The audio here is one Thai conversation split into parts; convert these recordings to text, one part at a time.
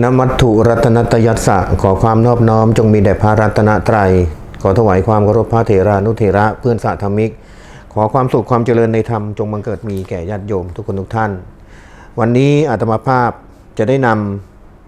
นมัตถุรัตนตยัสสะขอความนอบน้อมจงมีแด่พระรัตนตรัย ขอถวายความเคารพพระเถรานุเถระเพื่อนสาธมิก ขอความสุขความเจริญในธรรมจงบังเกิดมีแก่ญาติโยมทุกคนทุกท่าน วันนี้อาตมาภาพจะได้น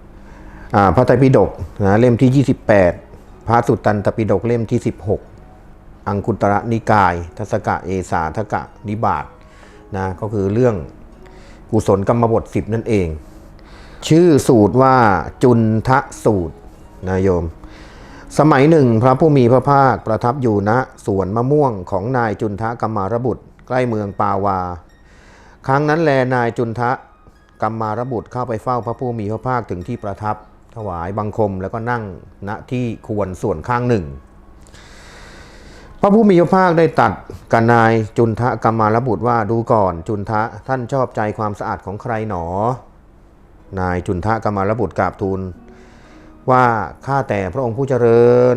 ำพระไตรปิฎกนะเล่มที่ 28 พระสุตตันตปิฎกเล่มที่ 16 อังคุตระนิกายทศกะเอสาทกะนิบาตนะก็คือเรื่องกุศลกรรมบท 10 นั่นเอง ชื่อสูตรว่าจุนทะสูตรนะโยม สมัยหนึ่งพระผู้มีพระภาคประทับอยู่ณสวนมะม่วงของนายจุนทะกัมมารบุตร ใกล้เมืองปาวา ครั้งนั้นแลนายจุนทะกัมมารบุตรเข้าไปเฝ้าพระผู้มีพระภาคถึงที่ประทับถวายบังคมแล้วก็นั่งณที่ควรส่วนข้างหนึ่ง พระผู้มีพระภาคได้ตัดกับนายจุนทะกัมมารบุตรว่าดูก่อนจุนทะท่านชอบใจความสะอาดของใครหนอ นายจุนทะกมารบุตรกราบทูล ว่าข้าแต่พระองค์ผู้เจริญ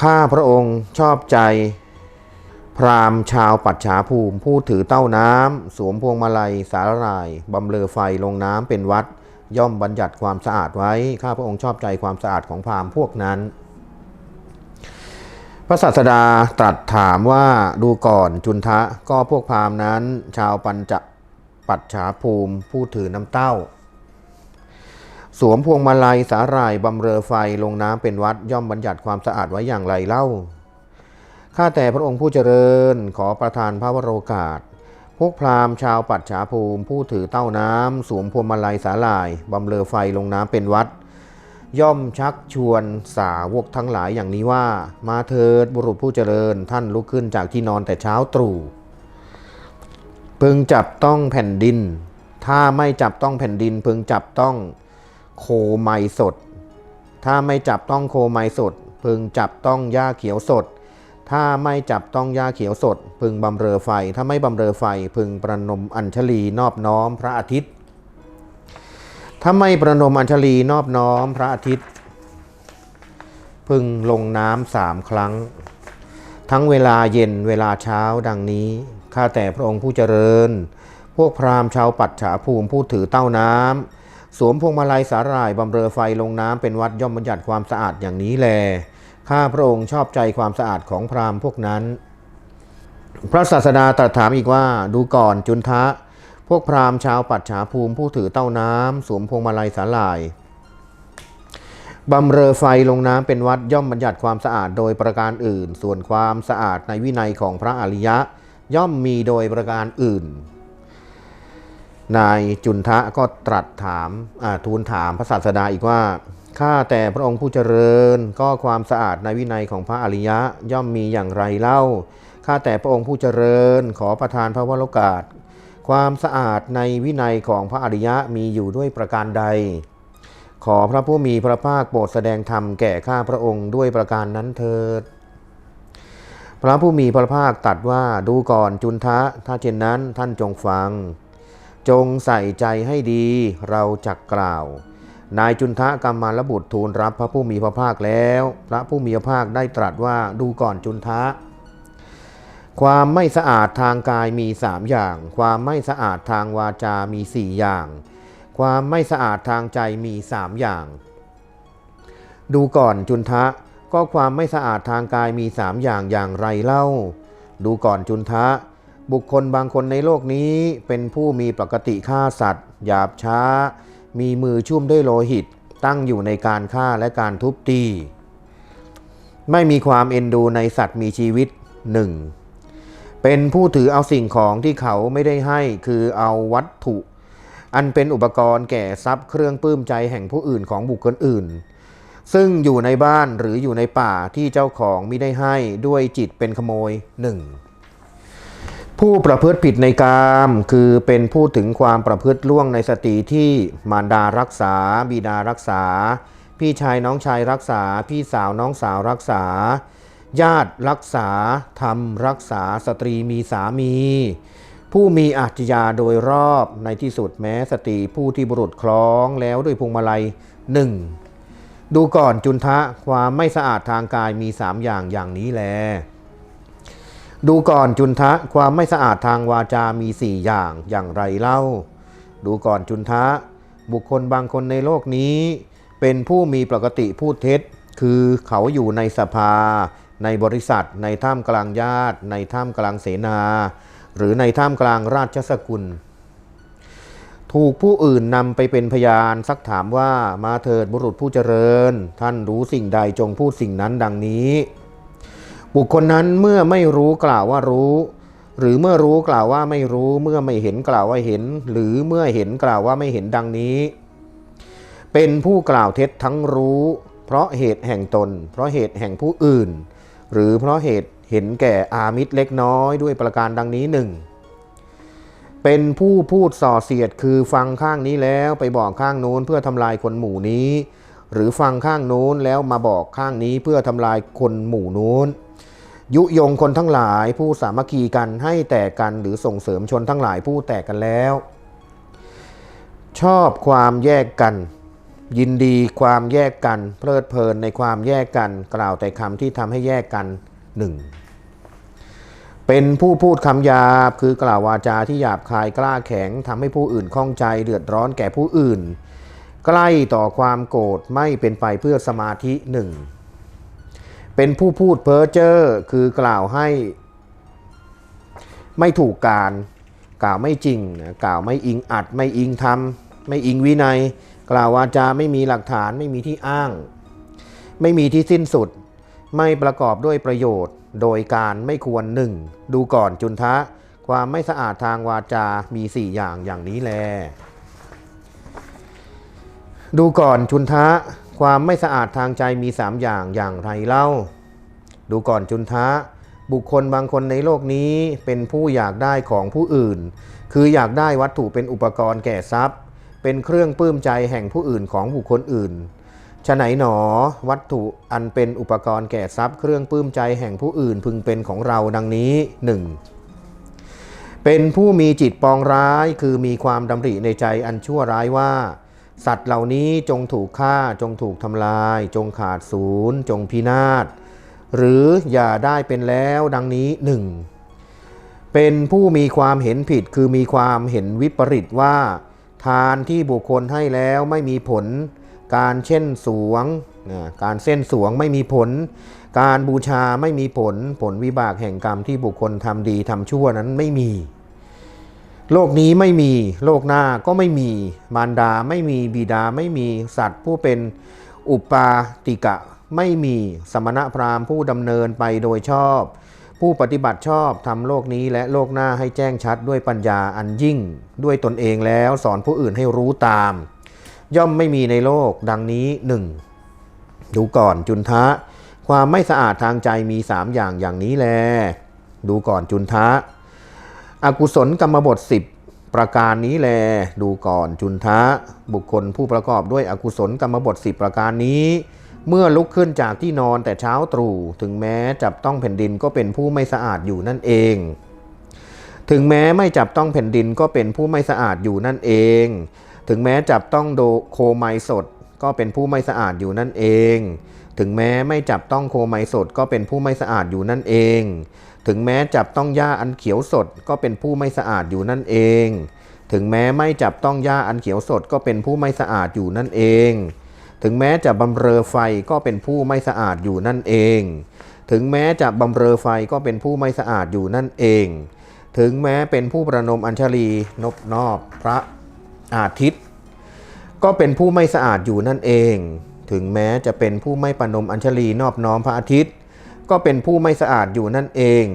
ข้าพระองค์ชอบใจ พราหมณ์ชาวปัจฉาภูมิ ผู้ถือเต้าน้ำสวมพวงมาลัยสารรายบำเลอไฟลงน้ำเป็นวัด ย่อมบัญญัติความสะอาดไว้ ข้าพระองค์ชอบใจความสะอาดของพราหมณ์พวกนั้นพระศาสดาตรัสถามว่าดูก่อนจุนทะก็พวกพราหมณ์นั้น ชาวปัญจ ปัจฉาภูมิ ผู้ถือน้ำเต้า สวมพวงมาลัยสาหร่ายบำเรอไฟลงน้ำเป็นวัดย่อมบัญญัติความสะอาดไว้อย่างไรเล่า ข้าแต่พระองค์ผู้เจริญขอประทานพระวโรกาส พวกพราหมณ์ชาวปัจฉาภูมิ ผู้ถือเต้าน้ำสวมพวงมาลัยสาหร่ายบำเรอไฟลงน้ำเป็นวัดย่อมชักชวนสาวกทั้งหลายอย่างนี้ว่า มาเถิดบุรุษผู้เจริญท่านลุกขึ้นจากที่นอนแต่เช้าตรู่ พึงจับต้องแผ่นดิน ถ้าไม่จับต้องแผ่นดิน พึงจับต้องโคไมสด ถ้าไม่จับต้องโคไมสด พึงจับต้องหญ้าเขียวสด ถ้าไม่จับต้องหญ้าเขียวสด พึงบำเรอไฟ ถ้าไม่บำเรอไฟ พึงประนมอัญชลีนอบน้อมพระอาทิตย์ ถ้าไม่ประนมอัญชลีนอบน้อมพระอาทิตย์ พึงลงน้ำสามครั้ง ทั้งเวลาเย็นเวลาเช้าดังนี้ ข้าแต่พระองค์ผู้เจริญ พวกพราหมณ์ชาวปัจฉาภูมิผู้ถือเต้าน้ำสวมพวงมาลัยสาหร่ายบำเรอไฟลงน้ำเป็นวัดย่อมบัญญัติความสะอาดอย่างนี้แล ข้าพระองค์ชอบใจความสะอาดของพราหมณ์พวกนั้น พระศาสดาตรัสถามอีกว่าดูก่อนจุนทะ พวกพราหมณ์ชาวปัจฉาภูมิผู้ถือเต้าน้ำสวมพวงมาลัยสาหร่ายบำเรอไฟลงน้ำเป็นวัดย่อมบัญญัติความสะอาดโดยประการอื่น ส่วนความสะอาดในวินัยของพระอริยะ ย่อมมีโดยประการอื่น นายจุนทะก็ตรัสถามทูลถามพระศาสดาอีกว่าข้าแต่พระองค์ผู้เจริญก็ความสะอาดในวินัยของพระอริยะย่อมมีอย่างไรเล่าข้าแต่พระองค์ผู้เจริญขอประทานพระวโรกาส ความสะอาดในวินัยของพระอริยะมีอยู่ด้วยประการใด ขอพระผู้มีพระภาคโปรดแสดงธรรมแก่ข้าพระองค์ด้วยประการนั้นเถิด พระผู้มีพระภาคตรัสว่าดูก่อนจุนทะ ถ้าเช่นนั้นท่านจงฟัง จงใส่ใจให้ดีเราจักกล่าว นายจุนทะกรรมารบุตรทูลรับพระผู้มีพระภาคแล้ว พระผู้มีพระภาคได้ตรัสว่าดูก่อนจุนทะ ความไม่สะอาดทางกายมีสามอย่าง ความไม่สะอาดทางวาจามีสี่อย่าง ความไม่สะอาดทางใจมีสามอย่าง ดูก่อนจุนทะ ก็ความไม่สะอาดทางกายมีสามอย่างอย่างไรเล่า ดูก่อนจุนทะ บุคคลบางคนในโลกนี้เป็นผู้มีปกติฆ่าสัตว์ หยาบช้า มีมือชุ่มด้วยโลหิต ตั้งอยู่ในการฆ่าและการทุบตีไม่มีความเอ็นดูในสัตว์มีชีวิตหนึ่งเป็นผู้ถือเอาสิ่งของที่เขาไม่ได้ให้คือเอาวัตถุ อันเป็นอุปกรณ์แก่ทรัพย์เครื่องปลื้มใจแห่งผู้อื่นของบุคคลอื่น ซึ่งอยู่ในบ้านหรืออยู่ในป่าที่เจ้าของไม่ได้ให้ด้วยจิตเป็นขโมยหนึ่งผู้ประพฤติผิดในกามคือเป็นผู้ถึงความประพฤติล่วงในสติที่มารดารักษา บิดารักษา พี่ชายน้องชายรักษา พี่สาวน้องสาวรักษา ญาติรักษาธรรมรักษาสตรีมีสามี ผู้มีอาชญาโดยรอบในที่สุดแม้สตรีผู้ที่บุรุษคล้องแล้วด้วยพวงมาลัยหนึ่ง ดูก่อนจุนทะความไม่สะอาดทางกายมีสามอย่างอย่างนี้แล ดูก่อนจุนทะความไม่สะอาดทางวาจามีสี่อย่างอย่างไรเล่า ดูก่อนจุนทะ บุคคลบางคนในโลกนี้ เป็นผู้มีปกติพูดเท็จ คือเขาอยู่ในสภา ในบริษัท ในท่ามกลางญาติ ในท่ามกลางเสนา หรือในท่ามกลางราชสกุล ถูกผู้อื่นนำไปเป็นพยานซักถามว่ามาเถิดบุรุษผู้เจริญ ท่านรู้สิ่งใดจงพูดสิ่งนั้นดังนี้ บุคคลนั้นเมื่อไม่รู้กล่าวว่ารู้ หรือเมื่อรู้กล่าวว่าไม่รู้ เมื่อไม่เห็นกล่าวว่าเห็น หรือเมื่อเห็นกล่าวว่าไม่เห็นดังนี้ เป็นผู้กล่าวเท็จทั้งรู้ เพราะเหตุแห่งตน เพราะเหตุแห่งผู้อื่น หรือเพราะเหตุเห็นแก่อามิตรเล็กน้อยด้วยประการดังนี้หนึ่ง เป็นผู้พูดส่อเสียดคือฟังข้างนี้แล้วไปบอกข้างโน้นเพื่อทำลายคนหมู่นี้ หรือฟังข้างโน้นแล้วมาบอกข้างนี้เพื่อทำลายคนหมู่โน้น ยุยงคนทั้งหลายผู้สามัคคีกันให้แตกกันหรือส่งเสริมชนทั้งหลายผู้แตกกันแล้ว ชอบความแยกกัน ยินดีความแยกกัน เพลิดเพลินในความแยกกัน กล่าวแต่คำที่ทำให้แยกกันหนึ่ง เป็นผู้พูดคำหยาบ คือกล่าววาจาที่หยาบคายกล้าแข็งทำให้ผู้อื่นข้องใจเดือดร้อนแก่ผู้อื่น ใกล้ต่อความโกรธไม่เป็นไปเพื่อสมาธิหนึ่งเป็นผู้พูดเพ้อเจ้อคือกล่าวให้ ไม่ถูกการ กล่าวไม่จริงนะกล่าวไม่อิงอัด ไม่อิงธรรม ไม่อิงวินัย กล่าววาจาไม่มีหลักฐานไม่มีที่อ้าง ไม่มีที่สิ้นสุด ไม่ประกอบด้วยประโยชน์ โดยการไม่ควรหนึ่งดูก่อนจุนทะ ความไม่สะอาดทางวาจา มีสี่อย่างอย่างนี้แล ดูก่อนจุนทะ ความไม่สะอาดทางใจมีสามอย่างอย่างไรเล่า ดูก่อนจุนทะ บุคคลบางคนในโลกนี้เป็นผู้อยากได้ของผู้อื่น คืออยากได้วัตถุเป็นอุปกรณ์แก่ทรัพย์ เป็นเครื่องปลื้มใจแห่งผู้อื่นของบุคคลอื่น ฉะไหนหนอวัตถุอันเป็นอุปกรณ์แก่ทรัพย์เครื่องปลื้มใจแห่งผู้อื่นพึงเป็นของเราดังนี้ 1. เป็นผู้มีจิตปองร้ายคือมีความดำริในใจอันชั่วร้ายว่า สัตว์เหล่านี้จงถูกฆ่าจงถูกทำลาย จงขาดศูนย์จงพินาศ หรืออย่าได้เป็นแล้วดังนี้หนึ่งเป็นผู้มีความเห็นผิดคือมีความเห็นวิปริตว่า ทานที่บุคคลให้แล้วไม่มีผล การเช่นสวงนะการเส้นสวงไม่มีผล การบูชาไม่มีผล ผลวิบากแห่งกรรมที่บุคคลทำดีทำชั่วนั้นไม่มี โลกนี้ไม่มี โลกหน้าก็ไม่มี มารดาไม่มี บิดาไม่มี สัตว์ผู้เป็นอุปาติกะไม่มีสมณพราหมณ์ผู้ดำเนินไปโดยชอบ ผู้ปฏิบัติชอบทำโลกนี้และโลกหน้าให้แจ้งชัดด้วยปัญญาอันยิ่ง ด้วยตนเองแล้วสอนผู้อื่นให้รู้ตาม ย่อมไม่มีในโลกดังนี้หนึ่งดูก่อนจุนทะ ความไม่สะอาดทางใจมีสามอย่างอย่างนี้แล ดูก่อนจุนทะ อกุศลกรรมบท10ประการนี้แล ดูก่อนจุนทะ บุคคลผู้ประกอบด้วยอกุศลกรรมบท10ประการนี้ เมื่อลุกขึ้นจากที่นอนแต่เช้าตรู่ ถึงแม้จับต้องแผ่นดินก็เป็นผู้ไม่สะอาดอยู่นั่นเองถึงแม้ไม่จับต้องแผ่นดินก็เป็นผู้ไม่สะอาดอยู่นั่นเอง ถึงแม้จับต้องโดโคไมสดก็เป็นผู้ไม่สะอาดอยู่นั่นเอง ถึงแม้ไม่จับต้องโคไมสดก็เป็นผู้ไม่สะอาดอยู่นั่นเอง ถึงแม้จับต้องหญ้าอันเขียวสดก็เป็นผู้ไม่สะอาดอยู่นั่นเอง ถึงแม้ไม่จับต้องหญ้าอันเขียวสดก็เป็นผู้ไม่สะอาดอยู่นั่นเอง ถึงแม้จะบำเรอไฟก็เป็นผู้ไม่สะอาดอยู่นั่นเอง ถึงแม้จะบำเรอไฟก็เป็นผู้ไม่สะอาดอยู่นั่นเอง ถึงแม้เป็นผู้ประนมอัญชลีนบนอบพระ อาทิตย์ ก็เป็นผู้ไม่สะอาดอยู่นั่นเอง ถึงแม้จะเป็นผู้ไม่ปนมอัญชลีนอบน้อมพระอาทิตย์ ก็เป็นผู้ไม่สะอาดอยู่นั่นเอง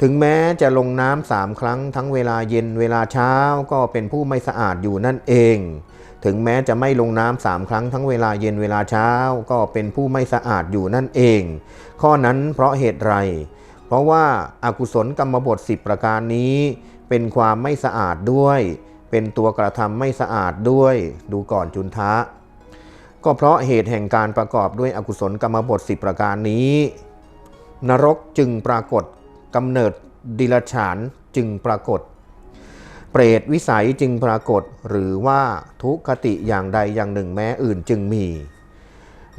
ถึงแม้จะลงน้ำสามครั้งทั้งเวลาเย็นเวลาเช้าก็เป็นผู้ไม่สะอาดอยู่นั่นเอง ถึงแม้จะไม่ลงน้ำสามครั้งทั้งเวลาเย็นเวลาเช้า ก็เป็นผู้ไม่สะอาดอยู่นั่นเอง ข้อนั้นเพราะเหตุไร เพราะว่าอากุศลกรรมบท10ประการนี้เป็นความไม่สะอาดด้วย เป็นตัวกระทำไม่สะอาดด้วยดูก่อนจุนทะ ก็เพราะเหตุแห่งการประกอบด้วยอกุศลกรรมบท10ประการนี้ นรกจึงปรากฏกำเนิดดิลฉานจึงปรากฏ เปรตวิสัยจึงปรากฏ หรือว่าทุกขติอย่างใดอย่างหนึ่งแม้อื่นจึงมี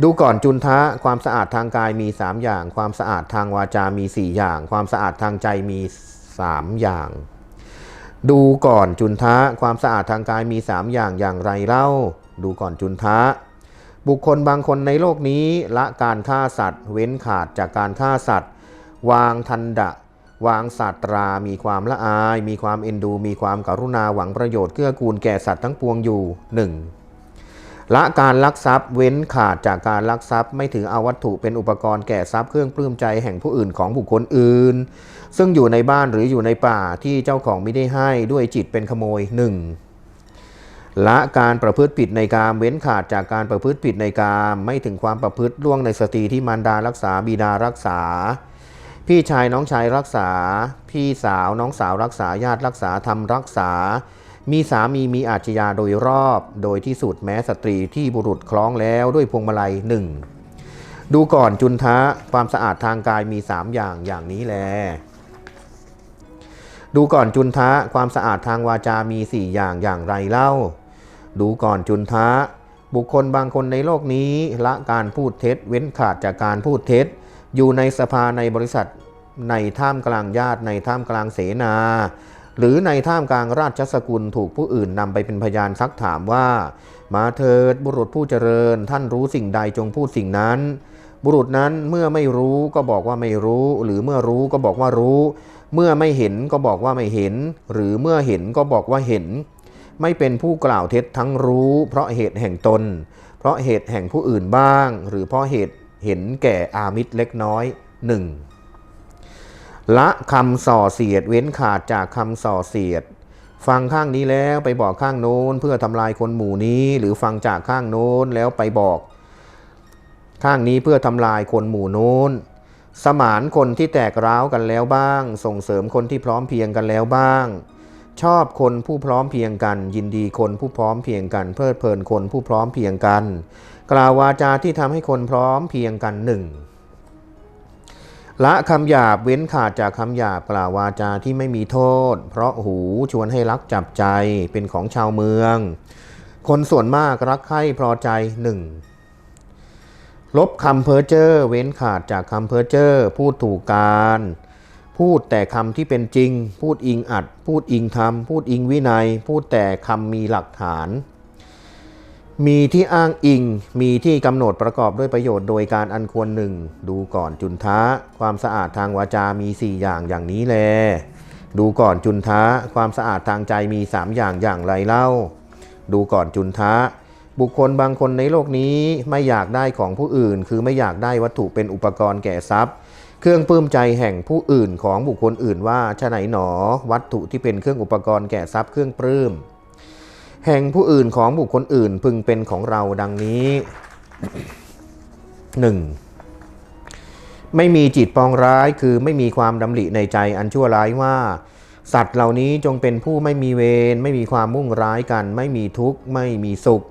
ดูก่อนจุนทะความสะอาดทางกายมี 3 อย่าง ความสะอาดทางวาจามี 4 อย่าง ความสะอาดทางใจมี 3 อย่าง ดูก่อนจุนทะความสะอาดทางกายมี 3 อย่างอย่างไรเล่า ดูก่อนจุนทะ บุคคลบางคนในโลกนี้ละการฆ่าสัตว์ เว้นขาดจากการฆ่าสัตว์ วางทันดะ วางศาสตรา มีความละอาย มีความเอ็นดู มีความกรุณาหวังประโยชน์เกื้อกูลแก่สัตว์ทั้งปวงอยู่ 1. ละการลักทรัพย์เว้นขาดจากการลักทรัพย์ไม่ถือเอาวัตถุเป็นอุปกรณ์แก่ทรัพย์เครื่องปลื้มใจแห่งผู้อื่นของบุคคลอื่น ซึ่งอยู่ในบ้านหรืออยู่ในป่าที่เจ้าของไม่ได้ให้ด้วยจิตเป็นขโมย 1. ละการประพฤติผิดในกามเว้นขาดจากการประพฤติผิดในกามไม่ถึงความประพฤติล่วงในสตรีที่มารดารักษาบิดารักษา พี่ชายน้องชายรักษา พี่สาวน้องสาวรักษาญาติรักษาทำรักษา มีสามีมีอาชญาโดยรอบ โดยที่สุดแม้สตรีที่บุรุษคล้องแล้วด้วยพวงมาลัยหนึ่งดูก่อนจุนทะความสะอาดทางกายมีสามอย่างอย่างนี้แล ดูก่อนจุนทะความสะอาดทางวาจามีสี่อย่างอย่างไรเล่า ดูก่อนจุนทะบุคคลบางคนในโลกนี้ละการพูดเท็จ เว้นขาดจากการพูดเท็จ อยู่ในสภาในบริษัทในท่ามกลางญาติในท่ามกลางเสนา หรือในท่ามกลางราชสกุลถูกผู้อื่นนำไปเป็นพยานซักถามว่า มาเถิดบุรุษผู้เจริญ ท่านรู้สิ่งใดจงพูดสิ่งนั้น บุรุษนั้นเมื่อไม่รู้ก็บอกว่าไม่รู้ หรือเมื่อรู้ก็บอกว่ารู้ เมื่อไม่เห็นก็บอกว่าไม่เห็น หรือเมื่อเห็นก็บอกว่าเห็น ไม่เป็นผู้กล่าวเท็จทั้งรู้ เพราะเหตุแห่งตน เพราะเหตุแห่งผู้อื่นบ้าง หรือเพราะเหตุเห็นแก่อามิตรเล็กน้อยหนึ่ง ละคำส่อเสียด เว้นขาดจากคำส่อเสียด ฟังข้างนี้แล้วไปบอกข้างโน้น เพื่อทำลายคนหมู่นี้ หรือฟังจากข้างโน้นแล้วไปบอก ข้างนี้เพื่อทำลายคนหมู่โน้น สมานคนที่แตกร้าวกันแล้วบ้าง ส่งเสริมคนที่พร้อมเพียงกันแล้วบ้าง ชอบคนผู้พร้อมเพียงกัน ยินดีคนผู้พร้อมเพียงกัน เพลิดเพลินคนผู้พร้อมเพียงกัน กล่าววาจาที่ทำให้คนพร้อมเพียงกันหนึ่ง ละคำหยาบเว้นขาดจากคำหยาบกล่าววาจาที่ไม่มีโทษ เพราะหูชวนให้รักจับใจเป็นของชาวเมือง คนส่วนมากรักใคร่พอใจหนึ่งลบคำเพ้อเจ้อเว้นขาดจากคำเพ้อเจ้อพูดถูกการ พูดแต่คำที่เป็นจริง พูดอิงอัด พูดอิงธรรม พูดอิงวินัย พูดแต่คำมีหลักฐาน มีที่อ้างอิง มีที่กำหนดประกอบด้วยประโยชน์โดยการอันควรหนึ่ง ดูก่อนจุนทะ ความสะอาดทางวาจา มี 4 อย่างอย่างนี้แล ดูก่อนจุนทะ ความสะอาดทางใจมี 3 อย่างอย่างไรเล่า ดูก่อนจุนทะ บุคคลบางคนในโลกนี้ไม่อยากได้ของผู้อื่น คือไม่อยากได้วัตถุเป็นอุปกรณ์แก่ทรัพย์ เครื่องปลื้มใจแห่งผู้อื่นของบุคคลอื่นว่าชะไหนหนอ วัตถุที่เป็นเครื่องอุปกรณ์แก่ทรัพย์เครื่องปลื้ม แห่งผู้อื่นของบุคคลอื่นพึงเป็นของเราดังนี้ 1. ไม่มีจิตปองร้ายคือไม่มีความดำริในใจอันชั่วร้ายว่า สัตว์เหล่านี้จงเป็นผู้ไม่มีเวรไม่มีความมุ่งร้ายกัน ไม่มีทุกข์ไม่มีสุข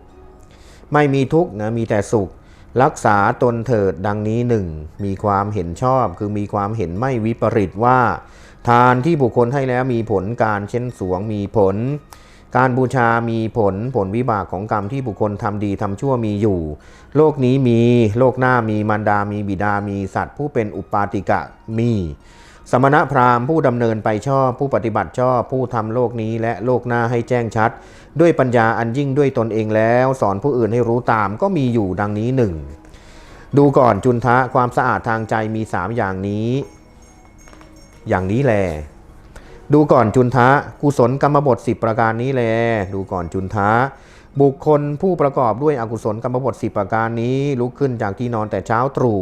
ไม่มีทุกข์นะมีแต่สุข รักษาตนเถิดดังนี้หนึ่งมีความเห็นชอบคือมีความเห็นไม่วิปริตว่า ทานที่บุคคลให้แล้วมีผลการเช่นสวงมีผล การบูชามีผลผลวิบากของกรรมที่บุคคลทำดีทำชั่วมีอยู่ โลกนี้มีโลกหน้ามีมารดามีบิดามีสัตว์ ผู้เป็นอุปาติกะมี สมณพราหมณ์ผู้ดำเนินไปชอบ ผู้ปฏิบัติชอบ ผู้ทำโลกนี้และโลกหน้าให้แจ้งชัด ด้วยปัญญาอันยิ่งด้วยตนเองแล้ว สอนผู้อื่นให้รู้ตามก็มีอยู่ดังนี้หนึ่งดูก่อนจุนทะความสะอาดทางใจมีสามอย่างนี้ อย่างนี้แล ดูก่อนจุนทะกุศลกรรมบท 10 ประการนี้แล ดูก่อนจุนทะบุคคลผู้ประกอบด้วยอกุศลกรรมบท 10 ประการนี้ ลุกขึ้นจากที่นอนแต่เช้าตรู่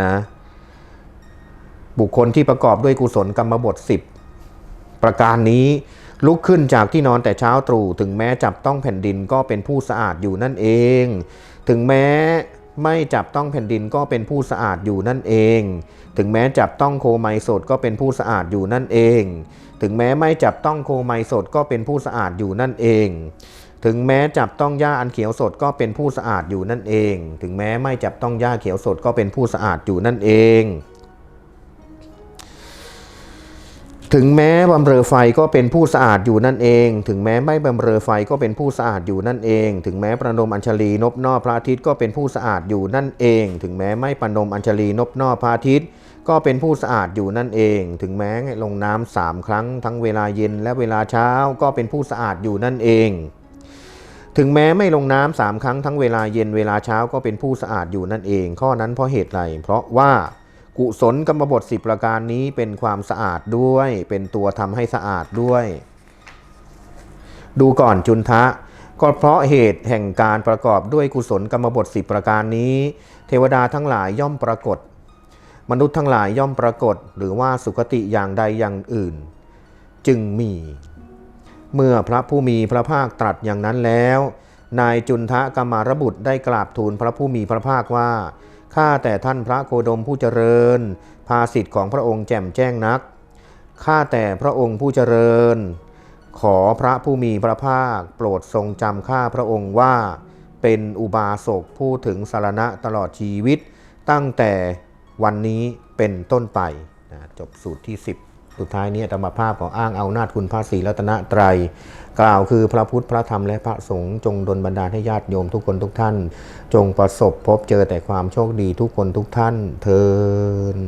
นะบุคคลที่ประกอบด้วยกุศลกรรมบท 10 ประการนี้ ลุกขึ้นจากที่นอนแต่เช้าตรู่ถึงแม้จับต้องแผ่นดินก็เป็นผู้สะอาดอยู่นั่นเอง ถึงแม้ ไม่จับต้องแผ่นดินก็เป็นผู้สะอาดอยู่นั่นเอง ถึงแม้จับต้องโคไมสดก็เป็นผู้สะอาดอยู่นั่นเอง ถึงแม้ไม่จับต้องโคไมสดก็เป็นผู้สะอาดอยู่นั่นเอง ถึงแม้จับต้องหญ้าอันเขียวสดก็เป็นผู้สะอาดอยู่นั่นเอง ถึงแม้ไม่จับต้องหญ้าเขียวสดก็เป็นผู้สะอาดอยู่นั่นเอง ถึงแม้บำเรอไฟก็เป็นผู้สะอาดอยู่นั่นเอง ถึงแม้ไม่บำเรอไฟก็เป็นผู้สะอาดอยู่นั่นเอง ถึงแม้ประนมอัญชลีนบนอบพระอาทิตย์ก็เป็นผู้สะอาดอยู่นั่นเอง ถึงแม้ไม่ประนมอัญชลีนบนอบพระอาทิตย์ ก็เป็นผู้สะอาดอยู่นั่นเอง ถึงแม้ลงน้ำสามครั้งทั้งเวลาเย็นและเวลาเช้าก็เป็นผู้สะอาดอยู่นั่นเองถึงแม้ไม่ลงน้ำสามครั้งทั้งเวลาเย็นเวลาเช้าก็เป็นผู้สะอาดอยู่นั่นเอง ข้อนั้นเพราะเหตุไรเพราะว่า กุศลกรรมบทสิประการนี้เป็นความสะอาดด้วย เป็นตัวทำให้สะอาดด้วย ดูก่อนจุนทะ ก็เพราะเหตุแห่งการประกอบด้วยกุศลกรรมบทสิประการนี้ เทวดาทั้งหลายย่อมปรากฏ มนุษย์ทั้งหลายย่อมปรากฏ หรือว่าสุคติอย่างใดอย่างอื่น จึงมี เมื่อพระผู้มีพระภาคตรัสอย่างนั้นแล้ว นายจุนทะกรรมารบุตรได้กราบทูลพระผู้มีพระภาคว่า ข้าแต่ท่านพระโคดมผู้เจริญ ภาสิทธิ์ของพระองค์แจ่มแจ้งนัก ข้าแต่พระองค์ผู้เจริญ ขอพระผู้มีพระภาค โปรดทรงจำข้าพระองค์ว่า เป็นอุบาสกผู้ถึงสารณะตลอดชีวิต ตั้งแต่วันนี้เป็นต้นไปจบสูตรที่ 10 สุดท้ายนี้ธรรมภาพของอ้างเอานาจคุณพระศรีรัตนตรัย กล่าวคือพระพุทธพระธรรมและพระสงฆ์จงดลบันดาลให้ญาติโยมทุกคนทุกท่าน จงประสบพบเจอแต่ความโชคดีทุกคนทุกท่านเทิน